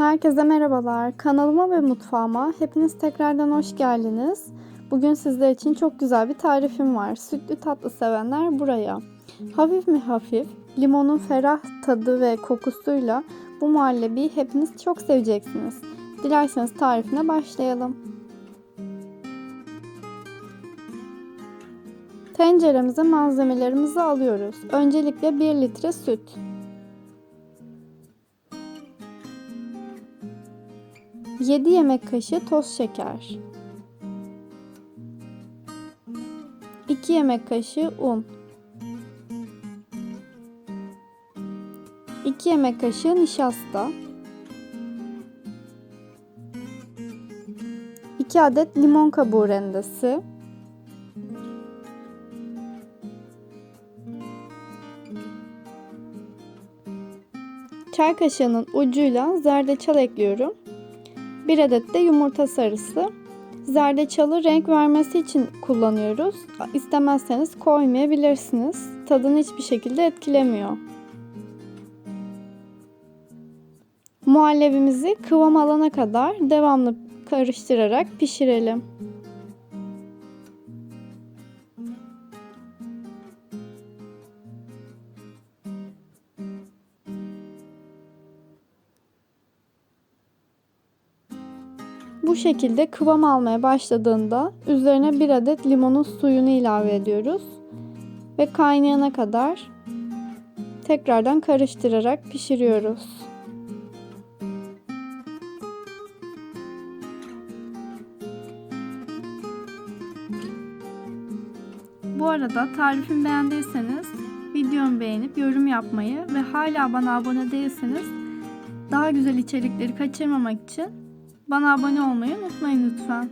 Herkese merhabalar. Kanalıma ve mutfağıma hepiniz tekrardan hoş geldiniz. Bugün sizler için çok güzel bir tarifim var. Sütlü tatlı sevenler buraya. Hafif mi hafif, limonun ferah tadı ve kokusuyla bu muhallebiyi hepiniz çok seveceksiniz. Dilerseniz tarifine başlayalım. Tenceremize malzemelerimizi alıyoruz. Öncelikle 1 litre süt. 7 yemek kaşığı toz şeker. 2 yemek kaşığı un. 2 yemek kaşığı nişasta. 2 adet limon kabuğu rendesi. Çay kaşığının ucuyla zerdeçal ekliyorum. 1 adet de yumurta sarısı. Zerdeçalı renk vermesi için kullanıyoruz. İstemezseniz koymayabilirsiniz. Tadını hiçbir şekilde etkilemiyor. Muhallebimizi kıvam alana kadar devamlı karıştırarak pişirelim. Bu şekilde kıvam almaya başladığında üzerine bir adet limonun suyunu ilave ediyoruz. Ve kaynayana kadar tekrardan karıştırarak pişiriyoruz. Bu arada tarifimi beğendiyseniz videomu beğenip yorum yapmayı ve hala bana abone değilseniz daha güzel içerikleri kaçırmamak için bana abone olmayı unutmayın lütfen.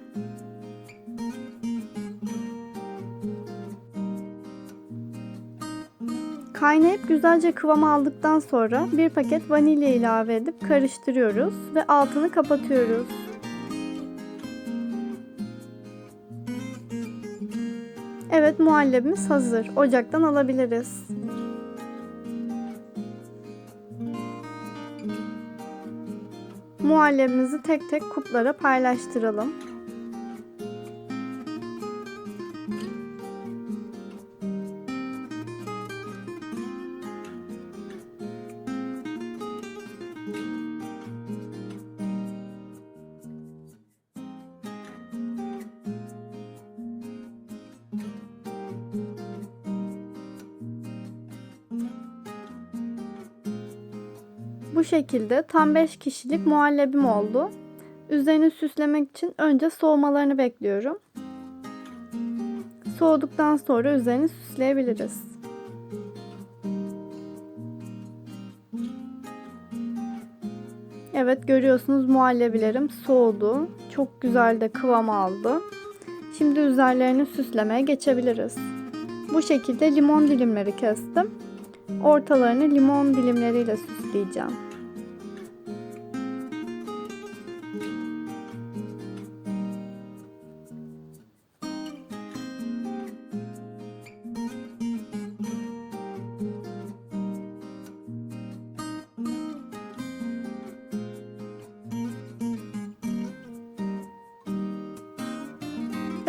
Kaynayıp güzelce kıvam aldıktan sonra bir paket vanilya ilave edip karıştırıyoruz ve altını kapatıyoruz. Evet muhallebimiz hazır. Ocaktan alabiliriz. Muhallebimizi tek tek kuplara paylaştıralım. Bu şekilde tam 5 kişilik muhallebim oldu. Üzerini süslemek için önce soğumalarını bekliyorum. Soğuduktan sonra üzerini süsleyebiliriz. Evet görüyorsunuz muhallebilerim soğudu. Çok güzel de kıvam aldı. Şimdi üzerlerini süslemeye geçebiliriz. Bu şekilde limon dilimleri kestim. Ortalarını limon dilimleriyle süsleyeceğim.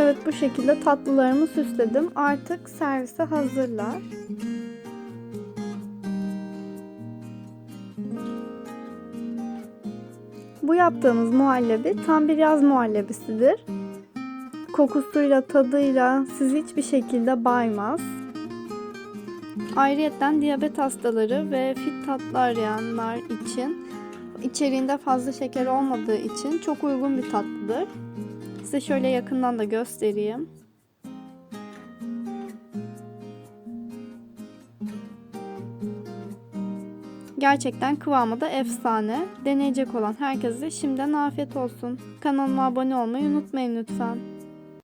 Evet bu şekilde tatlılarımı süsledim. Artık servise hazırlar. Bu yaptığımız muhallebi tam bir yaz muhallebisidir. Kokusuyla, tadıyla sizi hiçbir şekilde baymaz. Ayrıyeten diyabet hastaları ve fit tatlı arayanlar için içeriğinde fazla şeker olmadığı için çok uygun bir tatlıdır. Size şöyle yakından da göstereyim. Gerçekten kıvamı da efsane. Deneyecek olan herkese şimdiden afiyet olsun. Kanalıma abone olmayı unutmayın lütfen.